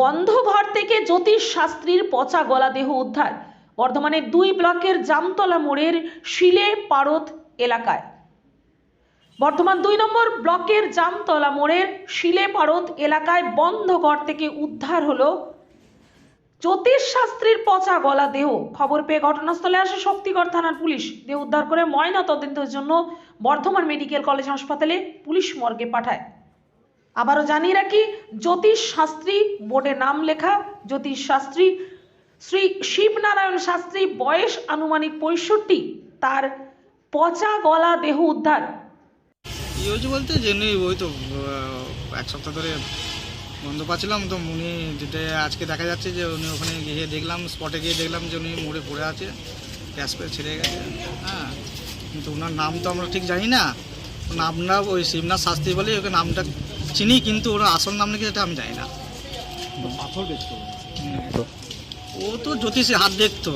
বন্ধ ঘর থেকে জ্যোতিষ শাস্ত্রীর পচা গলা দেহ উদ্ধার। বর্ধমানের দুই ব্লকের জামতলা মোড়ের শিলে পারদ এলাকায়। বর্ধমান দুই নম্বর ব্লকের জামতলা মোড়ের শিলে পারদ এলাকায় বন্ধ ঘর থেকে উদ্ধার হলো জ্যোতিষ শাস্ত্রীর পচা গলা দেহ। খবর পেয়ে ঘটনাস্থলে আসে শক্তিগড় থানার পুলিশ। দেহ উদ্ধার করে ময়না তদন্তের জন্য বর্ধমান মেডিকেল কলেজ হাসপাতালে পুলিশ মর্গে পাঠায়। আবারও জানিয়ে রাখি, জ্যোতিষ শাস্ত্রী বোর্ডে নাম লেখা জ্যোতিষ শাস্ত্রী, শ্রী শিবনারায়ণ শাস্ত্রী, বয়স আনুমানিক পঁয়ষট্টি, তার পচা গলা দেহ উদ্ধার। কি বলতে উনি ওই তো এক সপ্তাহ ধরে বন্ধ পাচ্ছিলাম, তো উনি যেটা আজকে দেখা যাচ্ছে যে উনি ওখানে গিয়ে দেখলাম স্পটে গিয়ে দেখলাম যে উনি মোড়ে পড়ে আছে, গ্যাস পেয়ে ছেড়ে গেছে। হ্যাঁ কিন্তু ওনার নাম তো আমরা ঠিক জানি না। নামটা ওই শিবনাথ শাস্ত্রী বলেই ওকে নামটা চিনি কিন্তু ওর আসল নাম নাকি এটা আমি জানি না। পাথর বেচতো ও তো জ্যোতিষী হাত দেখতো।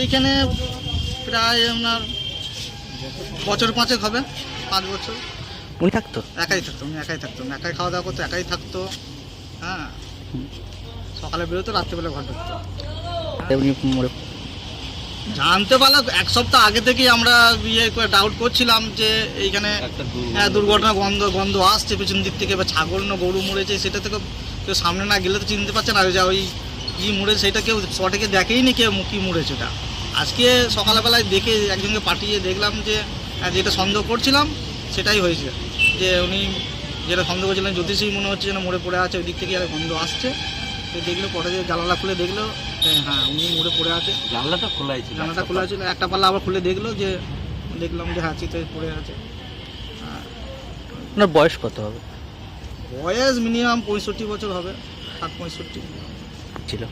এইখানে প্রায় আপনার বছর পাঁচেক হবে পাঁচ বছর। উনি থাকতো? একাই থাকতো আমি একাই থাকতাম একাই খাওয়া দাওয়া করতো একাই থাকতো। হ্যাঁ। সকালে বেরোতো রাত্রেবেলা ঘর ঢুকতো। উনি জানতে পারলাম এক সপ্তাহ আগে থেকেই আমরা ইয়ে ডাউট করছিলাম যে এইখানে হ্যাঁ দুর্ঘটনা গন্ধ গন্ধ আসছে পেছন দিক থেকে বা ছাগল না গরু মরেছে সেটা থেকে কেউ সামনে না গেলে তো চিনতে পারছে না যে ওই কি মরেছে সেটা কেউ শটে দেখেই নি কেউ কি মরেছে ওটা। আজকে সকালবেলায় দেখে একজনকে পাঠিয়ে দেখলাম যে হ্যাঁ, যেটা সন্দেহ করছিলাম সেটাই হয়েছে। যে উনি যেটা সন্দেহ করছিলেন জ্যোতিষী মনে হচ্ছে যেন মরে পড়ে আছে ওই দিক থেকে আর গন্ধ আসছে। তো দেখল পরে যে জানালা খুলে দেখল যে হ্যাঁ উনি মরে পড়ে আছে। জানলাটা খোলাই ছিল জানালাটা খোলা ছিল একটা পাল্লা আবার খুলে দেখল যে দেখলাম যে হ্যাঁ চিতে পড়ে আছে। আর ওনার বয়স কত হবে? বয়স মিনিমাম পঁয়ষট্টি বছর হবে ষাট পঁয়ষট্টি। ছিল।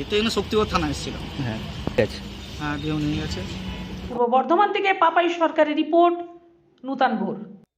এতে এখানে শক্তিগড় থানা এসেছিলাম। হ্যাঁ ঠিক আছে। হ্যাঁ দেহ নিয়ে গেছে। পূর্ব বর্ধমান থেকে পাপাই সরকারের রিপোর্ট নূতন ভোর।